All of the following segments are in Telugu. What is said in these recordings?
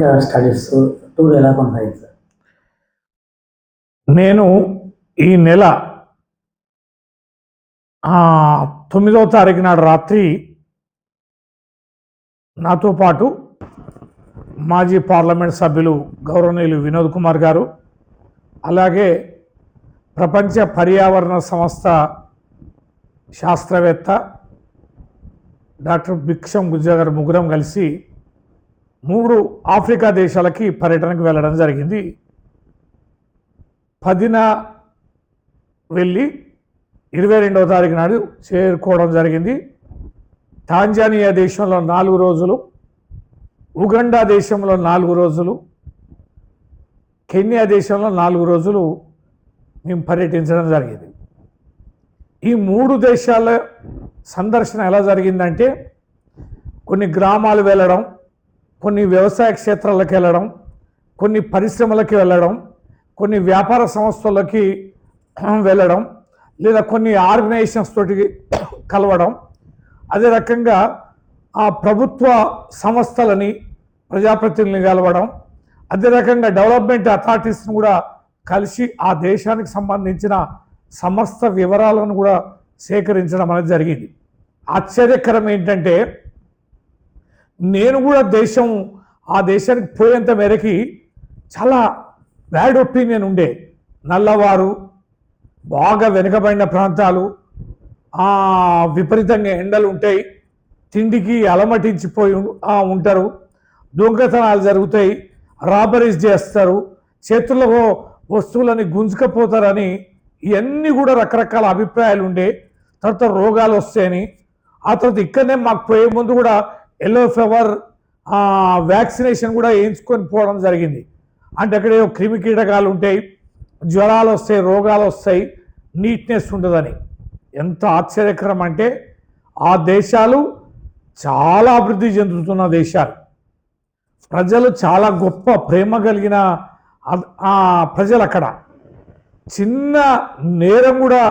ఇంకా స్టడీస్ టూర్ ఎలా కొనసాగింది సార్? నేను ఈ నెల తొమ్మిదవ తారీఖు నాడు రాత్రి నాతో పాటు మాజీ పార్లమెంట్ సభ్యులు గౌరవనీయులు వినోద్ కుమార్ గారు అలాగే ప్రపంచ పర్యావరణ సంస్థ శాస్త్రవేత్త డాక్టర్ భిక్షం గుజ్జా గారు ముగ్గురం కలిసి మూడు ఆఫ్రికా దేశాలకి పర్యటనకు వెళ్ళడం జరిగింది. పదిన వెళ్ళి ఇరవై రెండవ తారీఖు నాడు చేరుకోవడం జరిగింది. టాంజానియా దేశంలో నాలుగు రోజులు ఉగండా దేశంలో నాలుగు రోజులు కెన్యా దేశంలో నాలుగు రోజులు మేము పర్యటించడం జరిగింది. ఈ మూడు దేశాల సందర్శన ఎలా జరిగిందంటే కొన్ని గ్రామాలు వెళ్ళడం కొన్ని వ్యవసాయ క్షేత్రాలకు వెళ్ళడం కొన్ని పరిశ్రమలకి వెళ్ళడం కొన్ని వ్యాపార సంస్థలకి వెళ్ళడం లేదా కొన్ని ఆర్గనైజేషన్స్ తోటి కలవడం. అదే రకంగా ఆ ప్రభుత్వ సంస్థలని ప్రజాప్రతినిధులను కలవడం. అదే రకంగా డెవలప్మెంట్ అథారిటీస్ని కూడా కలిసి ఆ దేశానికి సంబంధించిన సమస్త వివరాలను కూడా సేకరించడం అనేది జరిగింది. ఆశ్చర్యకరం ఏంటంటే నేను కూడా దేశం ఆ దేశానికి పోయేంత మేరకి చాలా బ్యాడ్ ఒపీనియన్ ఉండే. నల్లవారు బాగా వెనుకబడిన ప్రాంతాలు విపరీతంగా ఎండలు ఉంటాయి. తిండికి అలమటించిపోయి ఉంటారు. దొంగతనాలు జరుగుతాయి. రాబరీస్ చేస్తారు. చేతుల్లో వస్తువులని గుంజుకపోతారని ఇవన్నీ కూడా రకరకాల అభిప్రాయాలు ఉండే. తర్వాత రోగాలు వస్తాయని. ఆ తర్వాత ఇక్కడనే మాకు పోయే ముందు కూడా ఎల్లో ఫ్లవర్ వ్యాక్సినేషన్ కూడా వేయించుకొని పోవడం జరిగింది. అంటే అక్కడ క్రిమి కీటకాలు ఉంటాయి జ్వరాలు వస్తాయి రోగాలు వస్తాయి నీట్నెస్ ఉండదని. ఎంత ఆశ్చర్యకరం అంటే ఆ దేశాలు చాలా అభివృద్ధి చెందుతున్న దేశాలు. ప్రజలు చాలా గొప్ప ప్రేమ కలిగిన ప్రజలు అక్కడ. చిన్న నేరం కూడా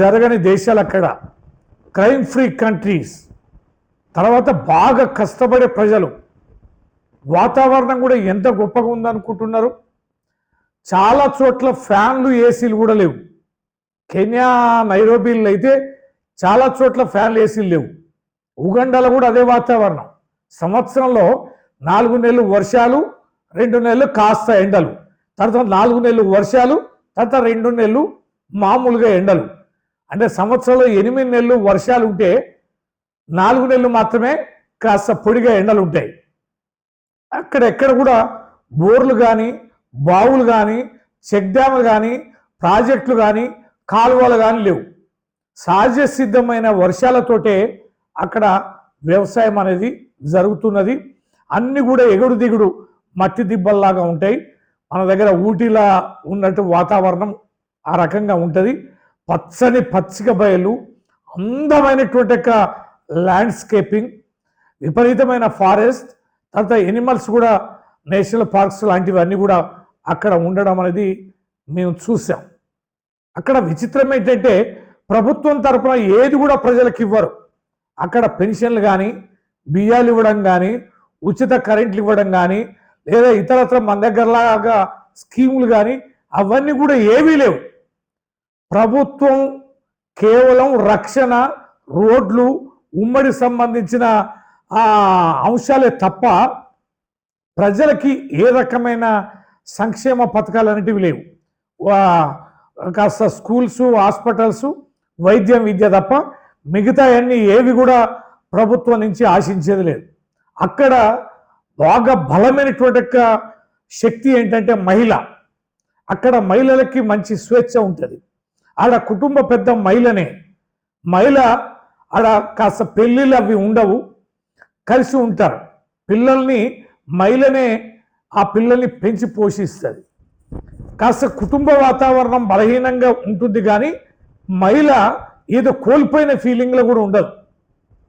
జరగని దేశాలు అక్కడ. క్రైమ్ ఫ్రీ కంట్రీస్ తర్వాత బాగా కష్టపడే ప్రజలు వాతావరణం కూడా ఎంత గొప్పగా ఉందనుకుంటున్నారు? చాలా చోట్ల ఫ్యాన్లు ఏసీలు కూడా లేవు. కెన్యా నైరోబీలు అయితే చాలా చోట్ల ఫ్యాన్లు ఏసీలు లేవు. ఉగండాలో కూడా అదే వాతావరణం. సంవత్సరంలో నాలుగు నెలలు వర్షాలు రెండు నెలలు కాస్త ఎండలు. తర్వాత నాలుగు నెలలు వర్షాలు తర్వాత రెండు నెలలు మామూలుగా ఎండలు. అంటే సంవత్సరంలో ఎనిమిది నెలలు వర్షాలు ఉంటే నాలుగు నెలలు మాత్రమే కాస్త పొడిగా ఎండలు ఉంటాయి అక్కడెక్కడ కూడా బోర్లు కానీ బావులు కానీ చెక్ డ్యాములు కానీ ప్రాజెక్టులు కానీ కాలువలు కానీ లేవు. సహజ సిద్ధమైన వర్షాలతోటే అక్కడ వ్యవసాయం అనేది జరుగుతున్నది. అన్నీ కూడా ఎగుడు దిగుడు మట్టి దిబ్బల్లాగా ఉంటాయి. మన దగ్గర ఊటీలా ఉన్నట్టు వాతావరణం ఆ రకంగా ఉంటుంది. పచ్చని పచ్చిక బయలు అందమైనటువంటి యొక్క ల్యాండ్స్కేపింగ్ విపరీతమైన ఫారెస్ట్ తర్వాత ఎనిమల్స్ కూడా నేషనల్ పార్క్స్ లాంటివన్నీ కూడా అక్కడ ఉండడం అనేది మేము చూసాం. అక్కడ విచిత్రం ఏంటంటే ప్రభుత్వం తరపున ఏది కూడా ప్రజలకు ఇవ్వరు. అక్కడ పెన్షన్లు కానీ బియ్యాలు ఇవ్వడం కానీ ఉచిత కరెంట్లు ఇవ్వడం కానీ లేదా ఇతరత్ర మన దగ్గరలాగా స్కీములు కానీ అవన్నీ కూడా ఏవీ లేవు. ప్రభుత్వం కేవలం రక్షణ రోడ్లు ఉమ్మడి సంబంధించిన ఆ, అంశాలే తప్ప ప్రజలకి ఏ రకమైన సంక్షేమ పథకాలు అనేటివి లేవు. కాస్త స్కూల్స్ హాస్పిటల్స్ వైద్యం విద్య తప్ప మిగతా అన్ని ఏవి కూడా ప్రభుత్వం నుంచి ఆశించేది లేదు. అక్కడ బాగా బలమైనటువంటి యొక్క శక్తి ఏంటంటే మహిళ. అక్కడ మహిళలకి మంచి స్వేచ్ఛ ఉంటుంది. ఆడ కుటుంబ పెద్ద మహిళనే. మహిళ ఆడ కాస్త పెళ్ళిళ్ళు అవి ఉండవు కలిసి ఉంటారు. పిల్లల్ని మహిళనే ఆ పిల్లల్ని పెంచి పోషిస్తుంది. కాస్త కుటుంబ వాతావరణం బలహీనంగా ఉంటుంది కానీ మహిళ ఏదో కోల్పోయిన ఫీలింగ్లో కూడా ఉండదు.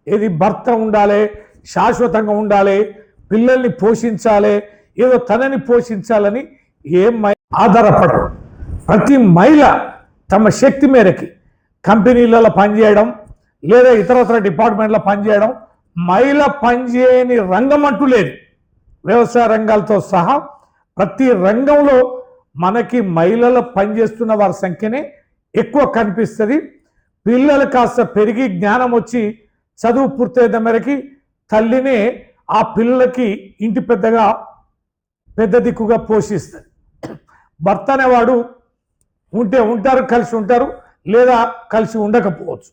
ఏది భర్త ఉండాలి శాశ్వతంగా ఉండాలి పిల్లల్ని పోషించాలి ఏదో తనని పోషించాలని ఏ మై ఆధారపడరు. ప్రతి మహిళ తమ శక్తి మేరకి కంపెనీలలో పనిచేయడం లేదా ఇతరత్ర డిపార్ట్మెంట్లో పనిచేయడం మహిళ పనిచేయని రంగం అంటూ లేదు. వ్యవసాయ రంగాలతో సహా ప్రతి రంగంలో మనకి మహిళలు పనిచేస్తున్న వారి సంఖ్యనే ఎక్కువ కనిపిస్తుంది. పిల్లలు కాస్త పెరిగి జ్ఞానం వచ్చి చదువు పూర్తయిన మేరకి తల్లినే ఆ పిల్లలకి ఇంటి పెద్దగా పెద్ద దిక్కుగా పోషిస్తుంది. భర్త అనేవాడు ఉంటే ఉంటారు కలిసి ఉంటారు లేదా కలిసి ఉండకపోవచ్చు.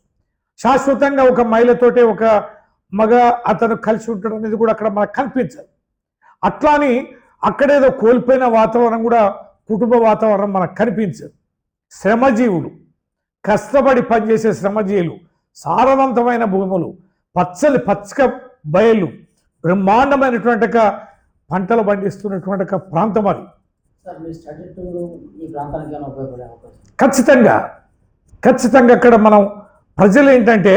శాశ్వతంగా ఒక మహిళతోటే ఒక మగ అతను కలిసి ఉంటాడు అనేది కూడా అక్కడ మనకు కనిపించదు. అట్లాని అక్కడేదో కోల్పోయిన వాతావరణం కూడా కుటుంబ వాతావరణం మనకు కనిపించదు. శ్రమజీవులు కష్టపడి పనిచేసే శ్రమజీవులు సారవంతమైన భూములు పచ్చని పచ్చక బయలు బ్రహ్మాండమైనటువంటి పంటలు పండిస్తున్నటువంటి ప్రాంతం అది. ఖచ్చితంగా ఖచ్చితంగా అక్కడ మనం ప్రజలు ఏంటంటే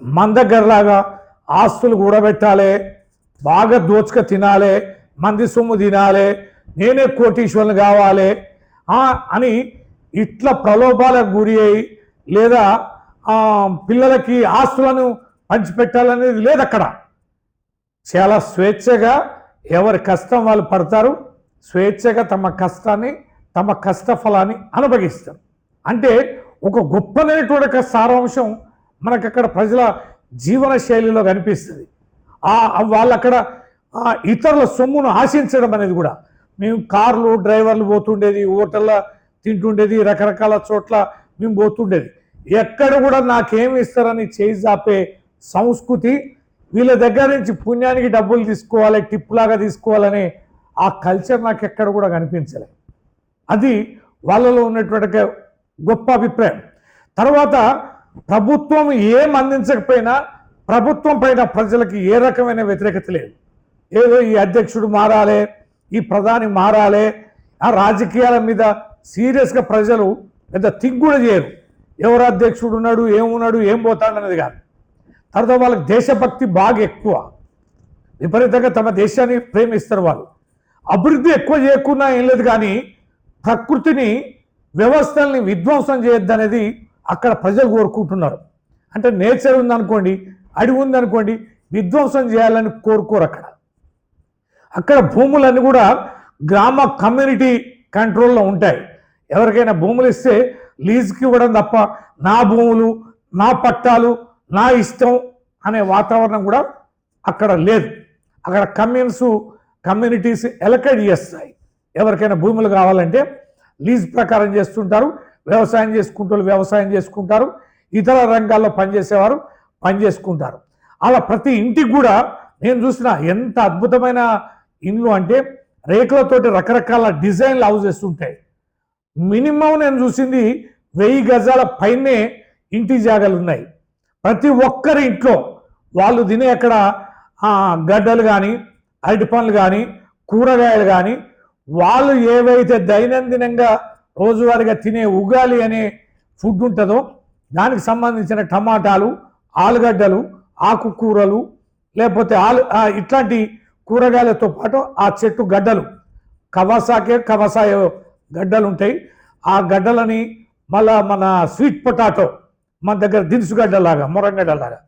మన దగ్గరలాగా ఆస్తులు కూడబెట్టాలి బాగా దోచుక తినాలి మంది సొమ్ము తినాలి నేనే కోటీశ్వరులు కావాలి అని ఇట్లా ప్రలోభాలకు గురి అయి లేదా పిల్లలకి ఆస్తులను పంచిపెట్టాలనేది లేదు అక్కడ చాలా స్వేచ్ఛగా ఎవరి కష్టం వాళ్ళు పడతారు స్వేచ్ఛగా తమ కష్టాన్ని తమ కష్ట ఫలాన్ని అనుభవిస్తారు. అంటే ఒక గొప్పదైనటువంటి ఒక సారాంశం మనకు అక్కడ ప్రజల జీవన శైలిలో కనిపిస్తుంది. వాళ్ళు అక్కడ ఇతరుల సొమ్మును ఆశించడం అనేది కూడా. మేము కార్లు డ్రైవర్లు పోతుండేది హోటళ్ళ తింటుండేది రకరకాల చోట్ల మేము పోతుండేది. ఎక్కడ కూడా నాకేమి ఇస్తారని చేయి చాపే సంస్కృతి వీళ్ళ దగ్గర నుంచి పుణ్యానికి డబ్బులు తీసుకోవాలి టిప్ లాగా తీసుకోవాలనే ఆ కల్చర్ నాకు ఎక్కడ కూడా కనిపించలేదు అది వాళ్ళలో ఉన్నటువంటి గొప్ప అభిప్రాయం. తర్వాత ప్రభుత్వం ఏం అందించకపోయినా ప్రభుత్వం పైన ప్రజలకి ఏ రకమైన వ్యతిరేకత లేదు. ఏదో ఈ అధ్యక్షుడు మారాలే ఈ ప్రధాని మారాలే ఆ రాజకీయాల మీద సీరియస్గా ప్రజలు పెద్ద థింక్ కూడా చేయరు. ఎవరు అధ్యక్షుడు ఉన్నాడు ఏమున్నాడు ఏం పోతాడు కాదు. తర్వాత వాళ్ళకి దేశభక్తి బాగా ఎక్కువ. విపరీతంగా తమ దేశాన్ని ప్రేమిస్తారు వాళ్ళు. అభివృద్ధి ఎక్కువ చేయకున్నా ఏం లేదు కానీ ప్రకృతిని వ్యవస్థల్ని విధ్వంసం చేయొద్దనేది అక్కడ ప్రజలు కోరుకుంటున్నారు. అంటే నేచర్ ఉందనుకోండి అడవి ఉందనుకోండి విధ్వంసం చేయాలని కోరుకోరు అక్కడ. అక్కడ భూములన్నీ కూడా గ్రామ కమ్యూనిటీ కంట్రోల్లో ఉంటాయి. ఎవరికైనా భూములు ఇస్తే లీజుకి ఇవ్వడం తప్ప నా భూములు నా పట్టాలు నా ఇష్టం అనే వాతావరణం కూడా అక్కడ లేదు. అక్కడ కమ్యూన్స్ కమ్యూనిటీస్ ఎలకేట్ చేస్తాయి. ఎవరికైనా భూములు కావాలంటే లీజ్ ప్రకారం చేస్తుంటారు వ్యవసాయం చేసుకుంటూ వ్యవసాయం చేసుకుంటారు ఇతర రంగాల్లో పనిచేసేవారు పనిచేసుకుంటారు. అలా ప్రతి ఇంటికి కూడా నేను చూసిన ఎంత అద్భుతమైన ఇండ్లు అంటే రేకులతోటి రకరకాల డిజైన్లు హౌజెస్ ఉంటాయి మినిమం నేను చూసింది వెయ్యి గజాల పైనే ఇంటి జాగాలు ఉన్నాయి. ప్రతి ఒక్కరి ఇంట్లో వాళ్ళు తినే అక్కడ గడ్డలు కానీ అరటి పండ్లు కానీ కూరగాయలు కానీ వాళ్ళు ఏవైతే దైనందినంగా రోజువారీగా తినే ఉగాలి అనే ఫుడ్ ఉంటుందో దానికి సంబంధించిన టమాటాలు ఆలుగడ్డలు ఆకుకూరలు లేకపోతే ఆలు ఇట్లాంటి కూరగాయలతో పాటు ఆ చెట్టు గడ్డలు కవాసాకే కవసాయ గడ్డలు ఉంటాయి. ఆ గడ్డలని మళ్ళా మన స్వీట్ పొటాటో మన దగ్గర దినుసు గడ్డలాగా మొరంగడ్డలాగా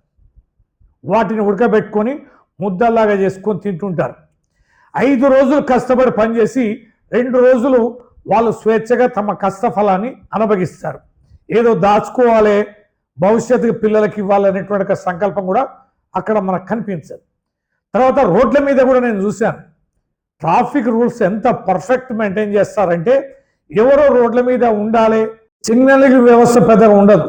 వాటిని ఉడకబెట్టుకొని ముద్దల్లాగా చేసుకొని తింటుంటారు. ఐదు రోజులు కష్టపడి పనిచేసి రెండు రోజులు వాళ్ళు స్వేచ్ఛగా తమ కష్ట ఫలాన్ని అనుభవిస్తారు. ఏదో దాచుకోవాలి భవిష్యత్తుకి పిల్లలకి ఇవ్వాలనేటువంటి ఒక సంకల్పం కూడా అక్కడ మనకు కనిపించదు. తర్వాత రోడ్ల మీద కూడా నేను చూశాను. ట్రాఫిక్ రూల్స్ ఎంత పర్ఫెక్ట్ మెయింటైన్ చేస్తారంటే ఎవరో రోడ్ల మీద ఉండాలి సిగ్నలింగ్ వ్యవస్థ పెద్దగా ఉండదు.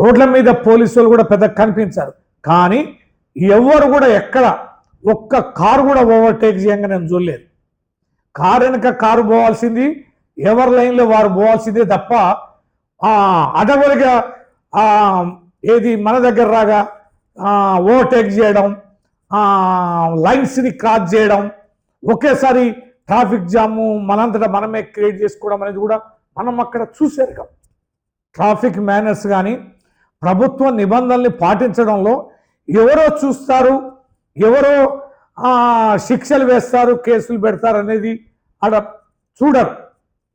రోడ్ల మీద పోలీసులు కూడా పెద్దగా కనిపించారు. కానీ ఎవరు కూడా ఎక్కడ ఒక్క కారు కూడా ఓవర్టేక్ చేయంగా నేను చూడలేదు. కారు వెనక కారు పోవాల్సింది ఎవరి లైన్లో వారు పోవాల్సిందే తప్ప ఆ, అడవులుగా ఏది మన దగ్గర రాగా ఓవర్టేక్ చేయడం లైన్స్ని క్రాస్ చేయడం ఒకేసారి ట్రాఫిక్ జాము మనంతటా మనమే క్రియేట్ చేసుకోవడం అనేది కూడా మనం అక్కడ చూసారు ట్రాఫిక్ మేనర్స్ కానీ ప్రభుత్వ నిబంధనల్ని పాటించడంలో ఎవరో చూస్తారు ఎవరో శిక్షలు వేస్తారు కేసులు పెడతారు అనేది ఆడ చూడరు.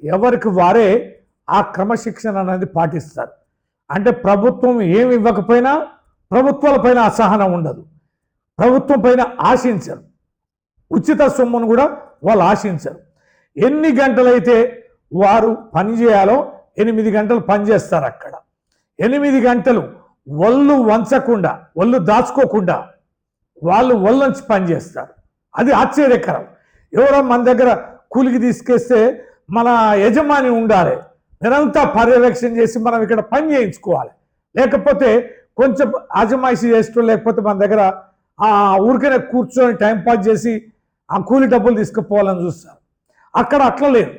ఎవరికి వారే ఆ క్రమశిక్షణ అనేది పాటిస్తారు. అంటే ప్రభుత్వం ఏమి ఇవ్వకపోయినా ప్రభుత్వాల పైన అసహనం ఉండదు. ప్రభుత్వం పైన ఆశించరు. ఉచిత సొమ్మును కూడా వాళ్ళు ఆశించరు. ఎన్ని గంటలైతే వారు పని చేయాలో ఎనిమిది గంటలు పనిచేస్తారు అక్కడ. ఎనిమిది గంటలు ఒళ్ళు వంచకుండా ఒళ్ళు దాచుకోకుండా వాళ్ళు ఒళ్ళొంచి పని చేస్తారు. అది ఆశ్చర్యకరం. ఎవరో మన దగ్గర కూలికి తీసుకేస్తే మన యజమాని ఉండాలి. నిరంతర పర్యవేక్షణ చేసి మనం ఇక్కడ పని చేయించుకోవాలి. లేకపోతే కొంచెం ఆజమాయిషి చేస్తూ లేకపోతే మన దగ్గర ఆ ఊరికనే కూర్చొని టైంపాస్ చేసి ఆ కూలి డబ్బులు తీసుకుపోవాలని చూస్తారు. అక్కడ అట్లా లేదు.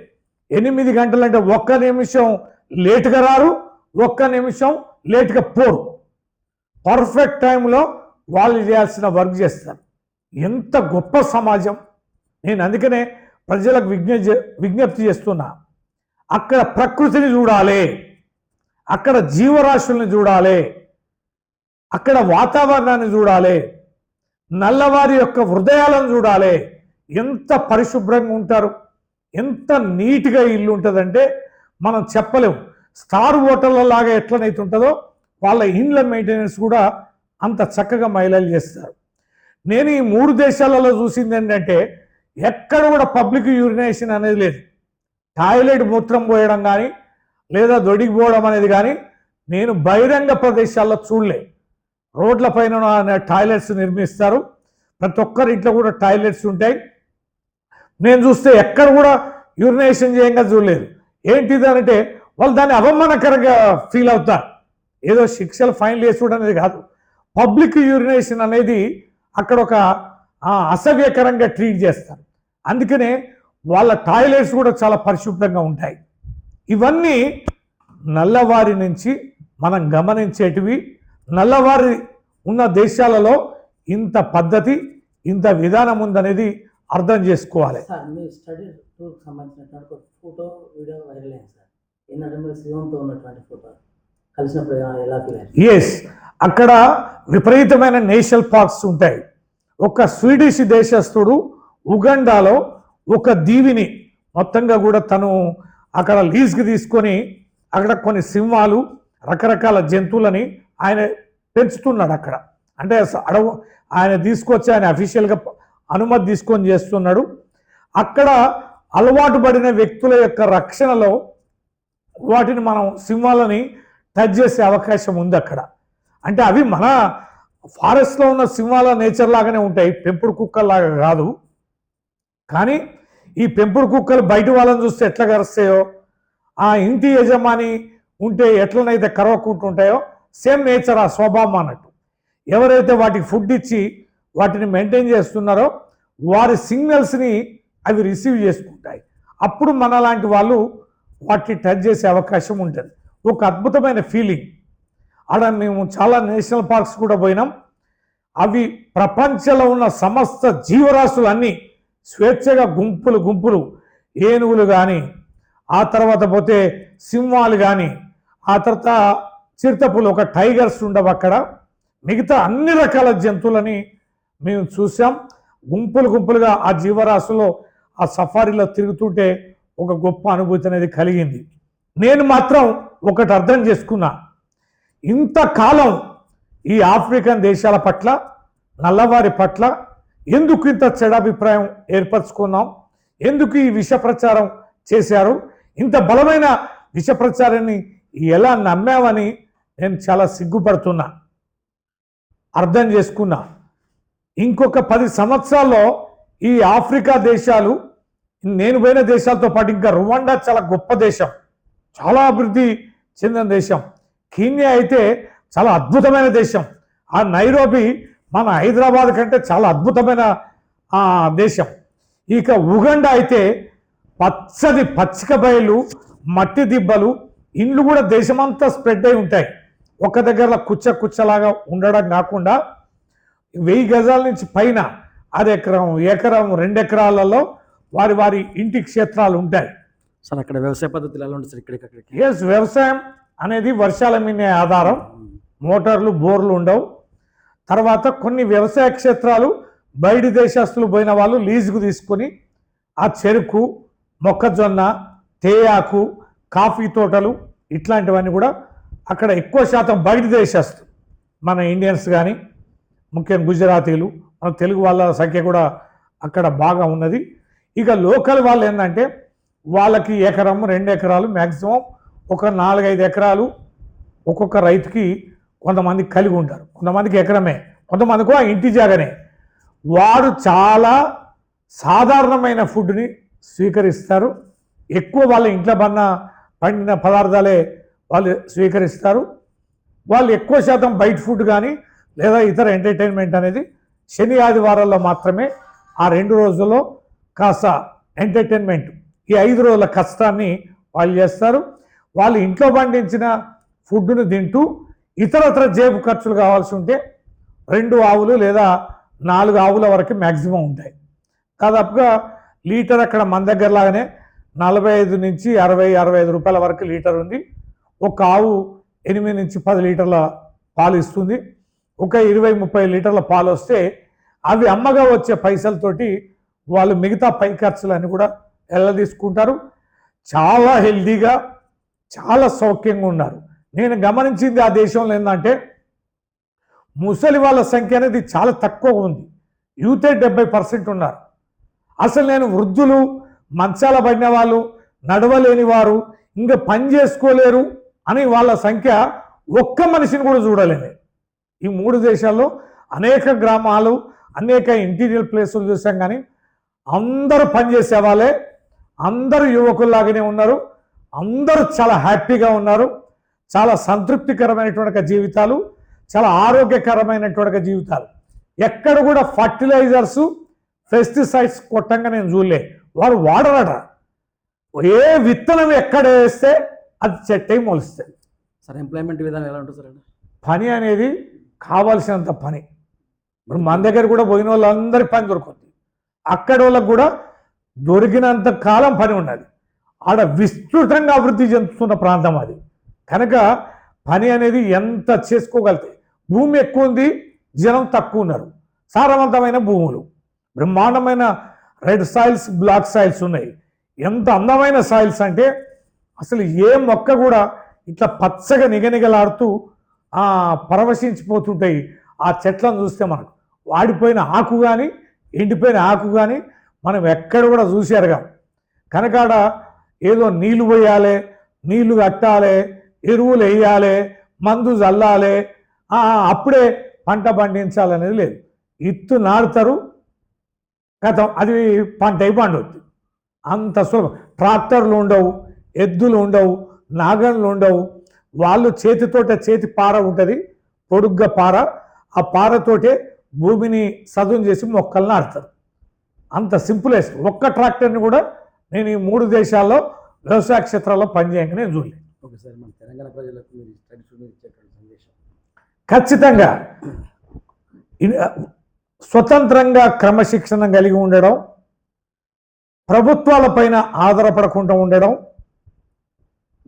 ఎనిమిది గంటలంటే ఒక్క నిమిషం లేటుగా రారు ఒక్క నిమిషం లేటుగా పోరు. పర్ఫెక్ట్ టైంలో వాళ్ళు చేయాల్సిన వర్క్ చేస్తారు. ఎంత గొప్ప సమాజం. నేను అందుకనే ప్రజలకు విజ్ఞ విజ్ఞప్తి చేస్తున్నా. అక్కడ ప్రకృతిని చూడాలి. అక్కడ జీవరాశుల్ని చూడాలి. అక్కడ వాతావరణాన్ని చూడాలి. నల్లవారి యొక్క హృదయాలను చూడాలి. ఎంత పరిశుభ్రంగా ఉంటారు. ఎంత నీట్గా ఇల్లు ఉంటుందంటే మనం చెప్పలేము స్టార్ హోటళ్ళ లాగా ఎట్లనైతే ఉంటుందో వాళ్ళ ఇండ్ల మెయింటెనెన్స్ కూడా అంత చక్కగా మహిళలు చేస్తారు. నేను ఈ మూడు దేశాలలో చూసింది ఏంటంటే ఎక్కడ కూడా పబ్లిక్ యూరినేషన్ అనేది లేదు. టాయిలెట్ మూత్రం పోయడం కానీ లేదా దొడికి పోవడం అనేది కానీ నేను బహిరంగ ప్రదేశాల్లో చూడలే. రోడ్ల పైన టాయిలెట్స్ నిర్మిస్తారు. ప్రతి ఒక్కరి ఇంట్లో కూడా టాయిలెట్స్ ఉంటాయి. నేను చూస్తే ఎక్కడ కూడా యూరినేషన్ చేయంగా చూడలేదు. ఏంటిది అంటే వాళ్ళు దాన్ని అవమానకరంగా ఫీల్ అవుతారు. ఏదో శిక్షలు ఫైన్లు వేసుడు అనేది కాదు. పబ్లిక్ యూరినేషన్ అనేది అక్కడ ఒక అసహ్యకరంగా ట్రీట్ చేస్తారు. అందుకనే వాళ్ళ టాయిలెట్స్ కూడా చాలా పరిశుభ్రంగా ఉంటాయి. ఇవన్నీ నల్లవారి నుంచి మనం గమనించేటివి. నల్లవారి ఉన్న దేశాలలో ఇంత పద్ధతి ఇంత విధానం ఉందనేది అర్థం చేసుకోవాలి. సార్ మీ స్టడీ టూర్కి సంబంధించినటువంటి ఫోటో వీడియో వైరల్ అయింది సార్. ఏంటంటే మీరు శివంతో ఉన్నటువంటి ఫోటో. కలిసినప్పుడు ఎలా- ఫీల్ ఎస్ అక్కడ విపరీతమైన నేషనల్ పార్క్స్ ఉంటాయి. ఒక స్వీడిష్ దేశస్థుడు ఉగండాలో ఒక దీవిని మొత్తంగా కూడా తను అక్కడ లీజ్కి తీసుకొని అక్కడ కొన్ని సింహాలు రకరకాల జంతువులని ఆయన పెంచుతున్నాడు అక్కడ. అంటే అడవు ఆయన తీసుకొచ్చి ఆయన అఫీషియల్గా అనుమతి తీసుకొని చేస్తున్నాడు. అక్కడ అలవాటు పడిన వ్యక్తుల యొక్క రక్షణలో వాటిని మనం సింహాలని టచ్ చేసే అవకాశం ఉంది అక్కడ. అంటే అవి మన ఫారెస్ట్లో ఉన్న సింహాల నేచర్ లాగానే ఉంటాయి. పెంపుడు కుక్కల్లాగా కాదు. కానీ ఈ పెంపుడు కుక్కలు బయట వాళ్ళని చూస్తే ఎట్లా కరుస్తాయో ఆ ఇంటి యజమాని ఉంటే ఎట్లనైతే కరవకుంటుంటాయో సేమ్ నేచర్ ఆ స్వభావం అన్నట్టు. ఎవరైతే వాటికి ఫుడ్ ఇచ్చి వాటిని మెయింటైన్ చేస్తున్నారో వారి సిగ్నల్స్ని అవి రిసీవ్ చేసుకుంటాయి. అప్పుడు మనలాంటి వాళ్ళు వాటిని టచ్ చేసే అవకాశం ఉంటుంది. ఒక అద్భుతమైన ఫీలింగ్ ఆడ మేము చాలా నేషనల్ పార్క్స్ కూడా పోయినాం. అవి ప్రపంచంలో ఉన్న సమస్త జీవరాశులన్నీ స్వేచ్ఛగా గుంపులు గుంపులు ఏనుగులు కానీ ఆ తర్వాత పోతే సింహాలు కానీ ఆ తర్వాత చిరుతపులు ఒక టైగర్స్ ఉండవు అక్కడ. మిగతా అన్ని రకాల జంతువులని మేము చూసాం. గుంపులు గుంపులుగా ఆ జీవరాశులో ఆ సఫారీలో తిరుగుతుంటే ఒక గొప్ప అనుభూతి అనేది కలిగింది. నేను మాత్రం ఒకటి అర్థం చేసుకున్నా. ఇంతకాలం ఈ ఆఫ్రికన్ దేశాల పట్ల నల్లవారి పట్ల ఎందుకు ఇంత చెడాభిప్రాయం ఏర్పరచుకున్నాం? ఎందుకు ఈ విష ప్రచారం చేశారు? ఇంత బలమైన విష ప్రచారాన్ని ఎలా నమ్మామని నేను చాలా సిగ్గుపడుతున్నా. అర్థం చేసుకున్నా. ఇంకొక పది సంవత్సరాల్లో ఈ ఆఫ్రికా దేశాలు నేను పోయిన దేశాలతో పాటు ఇంకా రువాండా చాలా గొప్ప దేశం. చాలా అభివృద్ధి చెందిన దేశం. కీన్యా అయితే చాలా అద్భుతమైన దేశం. ఆ నైరోబి మన హైదరాబాద్ కంటే చాలా అద్భుతమైన దేశం. ఇక ఉగండ అయితే పచ్చది పచ్చిక బయలు మట్టి దిబ్బలు ఇండ్లు కూడా దేశమంతా స్ప్రెడ్ అయి ఉంటాయి. ఒక దగ్గర కుచ్చ కుచ్చలాగా ఉండడం కాకుండా వెయ్యి గజాల నుంచి పైన అది ఎకరం ఎకరం రెండు ఎకరాలలో వారి వారి ఇంటి క్షేత్రాలు ఉంటాయి. సార్ అక్కడ వ్యవసాయ పద్ధతులు ఎలా ఉంటుంది సార్ ఇక్కడికి అక్కడికి? ఎస్ వ్యవసాయం అనేది వర్షాల మీదే ఆధారం. మోటార్లు బోర్లు ఉండవు. తర్వాత కొన్ని వ్యవసాయ క్షేత్రాలు బయట దేశస్తులు పోయిన వాళ్ళు లీజుకు తీసుకొని ఆ చెరుకు మొక్కజొన్న తేయాకు కాఫీ తోటలు ఇట్లాంటివన్నీ కూడా అక్కడ ఎక్కువ శాతం బయట దేశస్తులు. మన ఇండియన్స్ కానీ ముఖ్యంగా గుజరాతీలు మన తెలుగు వాళ్ళ సంఖ్య కూడా అక్కడ బాగా ఉన్నది. ఇక లోకల్ వాళ్ళు ఏంటంటే వాళ్ళకి ఎకరం రెండు ఎకరాలు మ్యాక్సిమం ఒక నాలుగైదు ఎకరాలు ఒక్కొక్క రైతుకి కొంతమంది కలిగి ఉంటారు. కొంతమందికి ఎకరమే కొంతమందికి ఆ ఇంటి జాగనే. వారు చాలా సాధారణమైన ఫుడ్ని స్వీకరిస్తారు. ఎక్కువ వాళ్ళ ఇంట్లో పన్న పండిన పదార్థాలే వాళ్ళు స్వీకరిస్తారు. వాళ్ళు ఎక్కువ శాతం బయట ఫుడ్ కానీ లేదా ఇతర ఎంటర్టైన్మెంట్ అనేది శని ఆదివారాల్లో మాత్రమే ఆ రెండు రోజుల్లో కాస్త ఎంటర్టైన్మెంట్ ఈ ఐదు రోజుల కష్టాన్ని వాళ్ళు చేస్తారు. వాళ్ళు ఇంట్లో పండించిన ఫుడ్ను తింటూ ఇతరత్ర జేబు ఖర్చులు కావాల్సి ఉంటే రెండు ఆవులు లేదా నాలుగు ఆవుల వరకు మ్యాక్సిమం ఉంటాయి. దాదాపుగా లీటర్ అక్కడ మన దగ్గర లాగానే నలభై ఐదు నుంచి అరవై అరవై ఐదు రూపాయల వరకు లీటర్ ఉంది. ఒక ఆవు ఎనిమిది నుంచి పది లీటర్ల పాలు ఇస్తుంది. ఒక ఇరవై ముప్పై లీటర్ల పాలు వస్తే అవి అమ్మగా వచ్చే పైసలతోటి వాళ్ళు మిగతా పై ఖర్చులన్నీ కూడా ఎలా తీసుకుంటారు చాలా హెల్దీగా చాలా సౌఖ్యంగా ఉన్నారు. నేను గమనించింది ఆ దేశంలో ఏంటంటే ముసలి వాళ్ళ సంఖ్య అనేది చాలా తక్కువ ఉంది. యూతే డెబ్బై పర్సెంట్ ఉన్నారు. అసలు నేను వృద్ధులు మంచాల పడిన వాళ్ళు నడవలేని వారు ఇంకా పని చేసుకోలేరు అని వాళ్ళ సంఖ్య ఒక్క మనిషిని కూడా చూడలేని ఈ మూడు దేశాల్లో అనేక గ్రామాలు అనేక ఇంటీరియర్ ప్లేసులు చూసాం కానీ అందరూ పనిచేసే వాళ్ళే అందరూ యువకుల్లాగానే ఉన్నారు. అందరూ చాలా హ్యాపీగా ఉన్నారు. చాలా సంతృప్తికరమైనటువంటి జీవితాలు. చాలా ఆరోగ్యకరమైనటువంటి జీవితాలు. ఎక్కడ కూడా ఫర్టిలైజర్స్ పెస్టిసైడ్స్ కొట్టంగా నేను చూడలే. వారు వాడరట. ఏ విత్తనం ఎక్కడ వేస్తే అది చెట్టై మొలుస్తుంది సార్ ఎంప్లాయ్మెంట్ విధానం ఎలా ఉంటుంది సార్? పని అనేది కావాల్సినంత పని. ఇప్పుడు మన దగ్గర కూడా పోయిన వాళ్ళందరి పని దొరుకుతుంది. అక్కడ వాళ్ళకు కూడా దొరికినంత కాలం పని ఉన్నది. ఆడ విస్తృతంగా అభివృద్ధి చెందుతున్న ప్రాంతం అది. కనుక పని అనేది ఎంత చేసుకోగలితే భూమి ఎక్కువ ఉంది జనం తక్కువ ఉన్నారు. సారవంతమైన భూములు. బ్రహ్మాండమైన రెడ్ సాయిల్స్ బ్లాక్ సాయిల్స్ ఉన్నాయి. ఎంత అందమైన సాయిల్స్ అంటే అసలు ఏ మొక్క కూడా ఇట్లా పచ్చగా నిగనిగలాడుతూ పరవశించిపోతుంటాయి. ఆ చెట్లను చూస్తే మనకు వాడిపోయిన ఆకు కానీ ఎండిపోయిన ఆకు కానీ మనం ఎక్కడ కూడా చూశారుగా కనకాడ ఏదో నీళ్ళు పోయాలి నీళ్ళు కట్టాలి ఎరువులు వేయాలి మందు చల్లాలి అప్పుడే పంట పండించాలనేది లేదు. ఇత్తు నాడుతారు గతం అది పంట అయి పండుద్ది అంత సులభం. ట్రాక్టర్లు ఉండవు ఎద్దులు ఉండవు నాగన్లు ఉండవు. వాళ్ళు చేతితోట చేతి పార ఉంటుంది పొడుగ్గా పార. ఆ పారతోటే భూమిని సదును చేసి మొక్కలు నాటుతారు. అంత సింపులెస్ట్ ఒక్క ట్రాక్టర్ని కూడా నేను ఈ మూడు దేశాల్లో వ్యవసాయ క్షేత్రాల్లో పనిచేయంగా నేను చూడలేదు. ఓకే సార్ మన తెలంగాణ ప్రజలకు మీరు స్టడీస్ మీద ఇచ్చేటువంటి సందేశం. ఖచ్చితంగా స్వతంత్రంగా క్రమశిక్షణ కలిగి ఉండడం ప్రభుత్వాలపైన ఆధారపడకుండా ఉండడం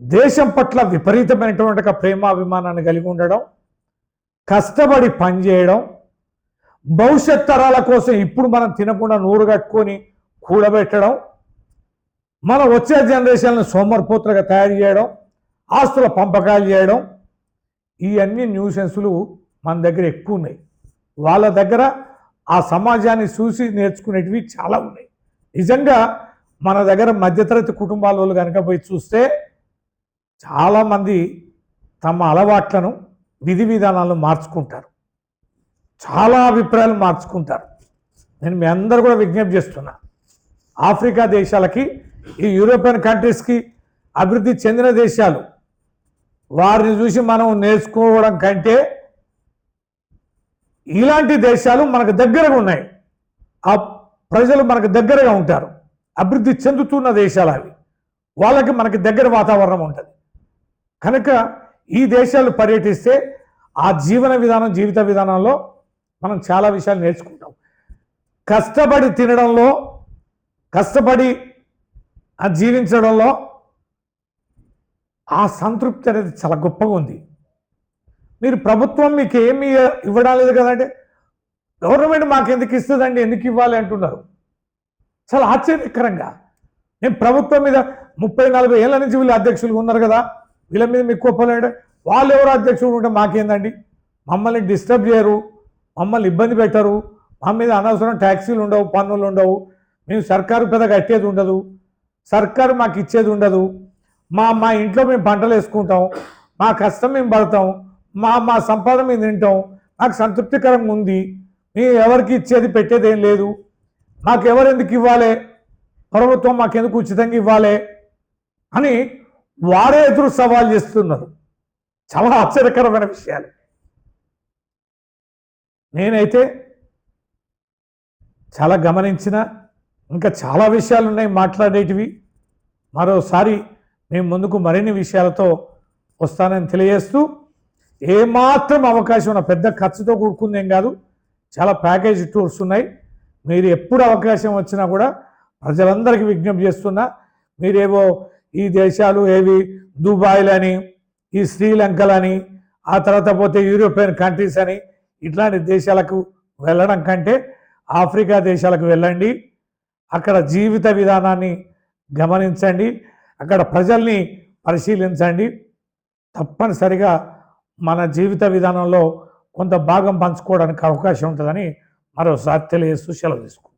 దేశం పట్ల విపరీతమైనటువంటి ప్రేమాభిమానాన్ని కలిగి ఉండడం కష్టపడి పనిచేయడం భవిష్యత్ తరాల కోసం ఇప్పుడు మనం తినకుండా నూరు కట్టుకొని కూడబెట్టడం మన వచ్చే జనరేషన్లను సోమరిపోతులుగా తయారు చేయడం ఆస్తుల పంపకాలు చేయడం ఇవన్నీ న్యూసెన్స్లు మన దగ్గర ఎక్కువ ఉన్నాయి. వాళ్ళ దగ్గర ఆ సమాజాన్ని చూసి నేర్చుకునేటివి చాలా ఉన్నాయి. నిజంగా మన దగ్గర మధ్యతరగతి కుటుంబాల వాళ్ళు కనుక పోయి చూస్తే చాలామంది తమ అలవాట్లను విధి విధానాలను మార్చుకుంటారు. చాలా అభిప్రాయాలు మార్చుకుంటారు. నేను మీ అందరూ కూడా విజ్ఞప్తి చేస్తున్నా. ఆఫ్రికా దేశాలకి ఈ యూరోపియన్ కంట్రీస్కి అభివృద్ధి చెందిన దేశాలు వారిని చూసి మనం నేర్చుకోవడం కంటే ఇలాంటి దేశాలు మనకు దగ్గరగా ఉన్నాయి. ఆ ప్రజలు మనకు దగ్గరగా ఉంటారు. అభివృద్ధి చెందుతున్న దేశాలు అవి. వాళ్ళకి మనకి దగ్గర వాతావరణం ఉంటుంది. కనుక ఈ దేశాలు పర్యటిస్తే ఆ జీవన విధానం జీవిత విధానంలో మనం చాలా విషయాలు నేర్చుకుంటాం. కష్టపడి తినడంలో కష్టపడి జీవించడంలో ఆ సంతృప్తి అనేది చాలా గొప్పగా ఉంది. మీరు ప్రభుత్వం మీకు ఏమి ఇవ్వడం లేదు కదంటే గవర్నమెంట్ మాకు ఎందుకు ఇస్తుందండి ఎందుకు ఇవ్వాలి? అంటున్నారు. చాలా ఆశ్చర్యకరంగా. నేను ప్రభుత్వం మీద ముప్పై నలభై ఏళ్ళ నుంచి వీళ్ళు అధ్యక్షులు ఉన్నారు కదా వీళ్ళ మీద మీకు కోపలేడు వాళ్ళు ఎవరు అధ్యక్షులు ఉంటే మాకేందండి? మమ్మల్ని డిస్టర్బ్ చేయరు. మమ్మల్ని ఇబ్బంది పెట్టరు. మా మీద అనవసరం ట్యాక్సీలు ఉండవు పన్నులు ఉండవు. మేము సర్కారు పెద్ద కట్టేది ఉండదు. సర్కారు మాకు ఇచ్చేది ఉండదు. మా మా ఇంట్లో మేము పంటలు వేసుకుంటాం. మా కష్టం మేము పడతాం. మా మా సంపాదన మేము తింటాం. మాకు సంతృప్తికరంగా ఉంది. మేము ఎవరికి ఇచ్చేది పెట్టేది ఏం లేదు. మాకు ఎవరు ఎందుకు ఇవ్వాలి? ప్రభుత్వం మాకెందుకు ఉచితంగా ఇవ్వాలి? అని వారే ఎదురు సవాల్ చేస్తున్నారు. చాలా ఆశ్చర్యకరమైన విషయాలు. నేనైతే చాలా గమనించిన ఇంకా చాలా విషయాలు ఉన్నాయి మాట్లాడేటివి. మరోసారి మేము ముందుకు మరిన్ని విషయాలతో వస్తానని తెలియజేస్తూ ఏమాత్రం అవకాశం ఉన్న పెద్ద ఖర్చుతో కూడుకుందేం కాదు చాలా ప్యాకేజ్ టూర్స్ ఉన్నాయి. మీరు ఎప్పుడు అవకాశం వచ్చినా కూడా ప్రజలందరికీ విజ్ఞప్తి చేస్తున్నా మీరేవో ఈ దేశాలు ఏవి దుబాయ్లని ఈ శ్రీలంకలని ఆ తర్వాత పోతే యూరోపియన్ కంట్రీస్ అని ఇట్లాంటి దేశాలకు వెళ్ళడం కంటే ఆఫ్రికా దేశాలకు వెళ్ళండి. అక్కడ జీవిత విధానాన్ని గమనించండి. అక్కడ ప్రజల్ని పరిశీలించండి. తప్పనిసరిగా మన జీవిత విధానంలో కొంత భాగం పంచుకోవడానికి అవకాశం ఉంటుందని మరోసారి తెలియజేస్తూ సెలవు తీసుకుంటాం